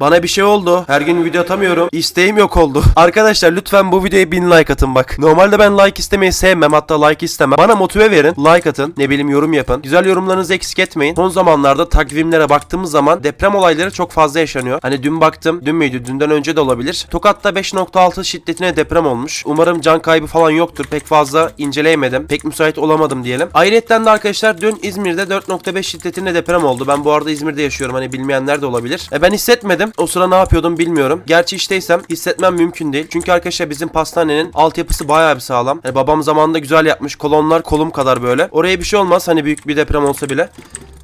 Bana bir şey oldu. Her gün video atamıyorum. İsteğim yok oldu. Arkadaşlar lütfen bu videoya 1000 like atın bak. Normalde ben like istemeyi sevmem. Hatta like istemem. Bana motive verin. Like atın. Ne bileyim yorum yapın. Güzel yorumlarınızı eksik etmeyin. Son zamanlarda takvimlere baktığımız zaman deprem olayları çok fazla yaşanıyor. Hani dün baktım. Dün müydü? Dünden önce de olabilir. Tokat'ta 5.6 şiddetine deprem olmuş. Umarım can kaybı falan yoktur. Pek fazla inceleyemedim. Pek müsait olamadım diyelim. Ayrıca de arkadaşlar dün İzmir'de 4.5 şiddetinde deprem oldu. Ben bu arada İzmir'de yaşıyorum. Hani bilmeyenler de olabilir. E ben hissetmedim. O sıra ne yapıyordum bilmiyorum. Gerçi işteysem hissetmem mümkün değil. Çünkü arkadaşlar bizim pastanenin altyapısı bayağı bir sağlam. Hani babam zamanında güzel yapmış. Kolonlar kolum kadar böyle. Oraya bir şey olmaz. Hani büyük bir deprem olsa bile.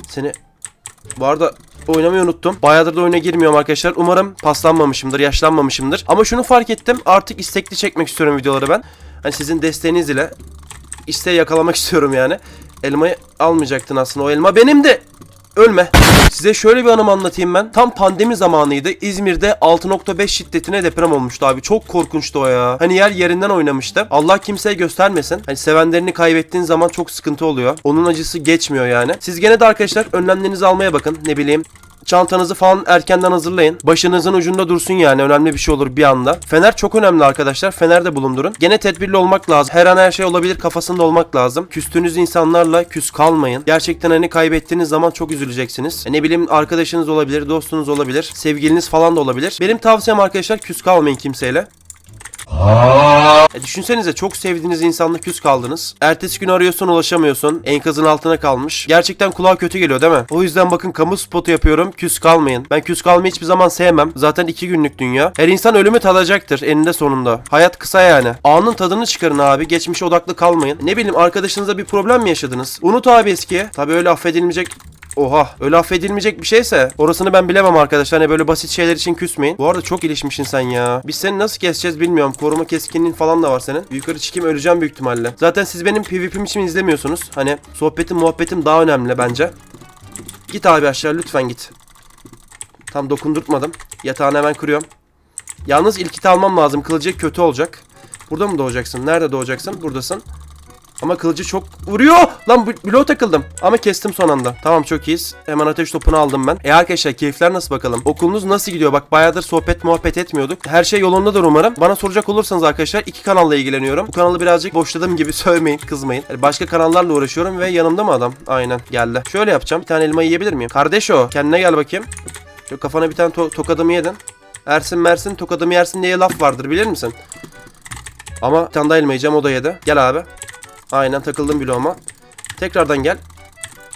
Seni bu arada oynamayı unuttum. Bayağıdır da oyuna girmiyorum arkadaşlar. Umarım paslanmamışımdır, yaşlanmamışımdır. Ama şunu fark ettim. Artık istekli çekmek istiyorum videoları ben. Hani sizin desteğiniz ile isteği yakalamak istiyorum yani. Elmayı almayacaktın aslında. O elma benimdi. Ölme. Size şöyle bir anımı anlatayım ben. Tam pandemi zamanıydı. İzmir'de 6.5 şiddetine deprem olmuştu abi. Çok korkunçtu o ya. Hani yer yerinden oynamıştı. Allah kimseye göstermesin. Hani sevenlerini kaybettiğin zaman çok sıkıntı oluyor. Onun acısı geçmiyor yani. Siz gene de arkadaşlar önlemlerinizi almaya bakın. Ne bileyim Çantanızı falan erkenden hazırlayın. Başınızın ucunda dursun yani önemli bir şey olur bir anda. Fener çok önemli arkadaşlar. Fener de bulundurun. Gene tedbirli olmak lazım. Her an her şey olabilir kafasında olmak lazım. Küstüğünüz insanlarla küs kalmayın. Gerçekten hani kaybettiğiniz zaman çok üzüleceksiniz. E ne bileyim arkadaşınız olabilir, dostunuz olabilir, sevgiliniz falan da olabilir. Benim tavsiyem arkadaşlar küs kalmayın kimseyle. E düşünsenize çok sevdiğiniz insanla küs kaldınız. Ertesi gün arıyorsun ulaşamıyorsun. Enkazın altına kalmış. Gerçekten kulağa kötü geliyor değil mi? O yüzden bakın kamu spotu yapıyorum. Küs kalmayın. Ben küs kalmayı hiçbir zaman sevmem. Zaten iki günlük dünya. Her insan ölümü tadacaktır eninde sonunda. Hayat kısa yani. Anın tadını çıkarın abi. Geçmişe odaklı kalmayın. Ne bileyim arkadaşınızla bir problem mi yaşadınız? Unut abi eskiye. Tabii öyle affedilmeyecek Oha öyle affedilmeyecek bir şeyse orasını ben bilemem arkadaşlar. Hani böyle basit şeyler için küsmeyin. Bu arada çok gelişmişsin sen ya. Biz seni nasıl keseceğiz bilmiyorum. Koruma keskinliğin falan da var senin. Yukarı çıkayım öleceğim büyük ihtimalle. Zaten siz benim PvP'm için izlemiyorsunuz. Hani sohbetim muhabbetim daha önemli bence. Git abi aşağı lütfen git. Tam dokundurtmadım. Yatağını hemen kırıyorum. Yalnız ilk hit almam lazım. Kılıcı kötü olacak. Burada mı doğacaksın? Nerede doğacaksın? Buradasın. Ama kılıcı çok vuruyor. Lan bloğa takıldım. Ama kestim son anda. Tamam çok iyiyiz. Hemen ateş topunu aldım ben. E arkadaşlar keyifler nasıl bakalım? Okulunuz nasıl gidiyor? Bak bayağıdır sohbet muhabbet etmiyorduk. Her şey yolundadır umarım. Bana soracak olursanız arkadaşlar iki kanalla ilgileniyorum. Bu kanalı birazcık boşladığım gibi sövmeyin, kızmayın. Yani başka kanallarla uğraşıyorum ve yanımda mı adam? Aynen geldi. Şöyle yapacağım. Bir tane elma yiyebilir miyim? Kardeş o. Kendine gel bakayım. Şu kafana bir tane to- tokadımı yedin. Ersin Mersin tokadımı yersin diye laf vardır bilir misin? Ama bir tane daha elma yiyeceğim o da yedi. Gel abi. Aynen takıldım bloğuma. Tekrardan gel.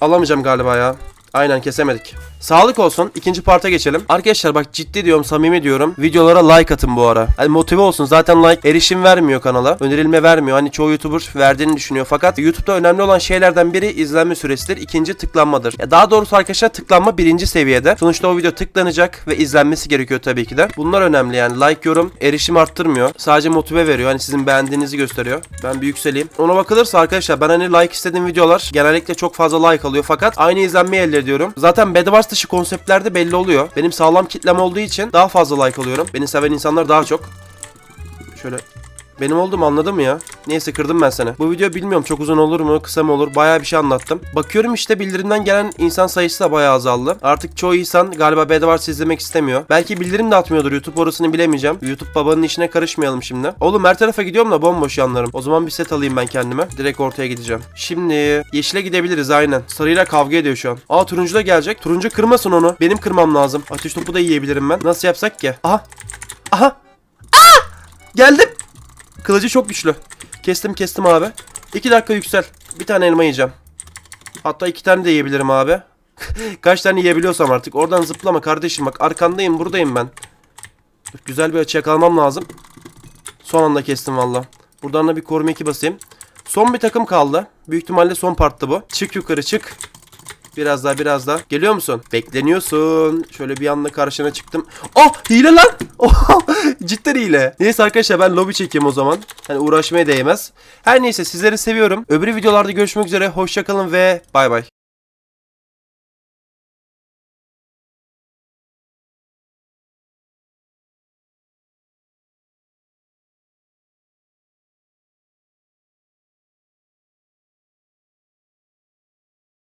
Alamayacağım galiba ya. Aynen kesemedik. Sağlık olsun. İkinci parta geçelim. Arkadaşlar bak ciddi diyorum, samimi diyorum. Videolara like atın bu ara. Hani motive olsun. Zaten like erişim vermiyor kanala. Önerilme vermiyor. Hani çoğu YouTuber verdiğini düşünüyor. Fakat YouTube'da önemli olan şeylerden biri izlenme süresidir. İkinci tıklanmadır. Ya daha doğrusu arkadaşlar tıklanma birinci seviyede. Sonuçta o video tıklanacak ve izlenmesi gerekiyor tabii ki de. Bunlar önemli yani. Like, yorum erişim arttırmıyor. Sadece motive veriyor. Hani sizin beğendiğinizi gösteriyor. Ben bir yükseleyim. Ona bakılırsa arkadaşlar ben hani like istediğim videolar genellikle çok fazla like alıyor. Fakat aynı izlenmeyi elde ediyorum. Zaten Bedwars dışı konseptlerde belli oluyor. Benim sağlam kitlem olduğu için daha fazla like alıyorum. Beni seven insanlar daha çok. Şöyle benim oldum anladın mı ya? Neyse kırdım ben seni. Bu video bilmiyorum çok uzun olur mu kısa mı olur bayağı bir şey anlattım. Bakıyorum işte bildirimden gelen insan sayısı da bayağı azaldı. Artık çoğu insan galiba Bedwars izlemek istemiyor. Belki bildirim de atmıyordur YouTube orasını bilemeyeceğim. YouTube babanın işine karışmayalım şimdi. Oğlum her tarafa gidiyorum da bomboş yanlarım. O zaman bir set alayım ben kendime. Direkt ortaya gideceğim. Şimdi yeşile gidebiliriz aynen. Sarıyla kavga ediyor şu an. Aa turuncu da gelecek. Turuncu kırmasın onu. Benim kırmam lazım. Ateş topu da yiyebilirim ben. Nasıl yapsak ki? Aha. Aha. Aa! Geldim. Kılıcı çok güçlü. Kestim kestim abi. 2 dakika yüksel. Bir tane elma yiyeceğim. Hatta iki tane de yiyebilirim abi. Kaç tane yiyebiliyorsam artık. Oradan zıplama kardeşim bak. Arkandayım buradayım ben. Güzel bir açı yakalamam lazım. Son anda kestim valla. Buradan da bir koruma 2 basayım. Son bir takım kaldı. Büyük ihtimalle son parttı bu. Çık yukarı çık. Biraz daha biraz daha. Geliyor musun? Bekleniyorsun. Şöyle bir anda karşına çıktım. Oh hile lan. Oh, cidden hile. Neyse arkadaşlar ben lobi çekeyim o zaman. Hani uğraşmaya değmez. Her neyse sizleri seviyorum. Öbür videolarda görüşmek üzere. Hoşçakalın ve bay bay.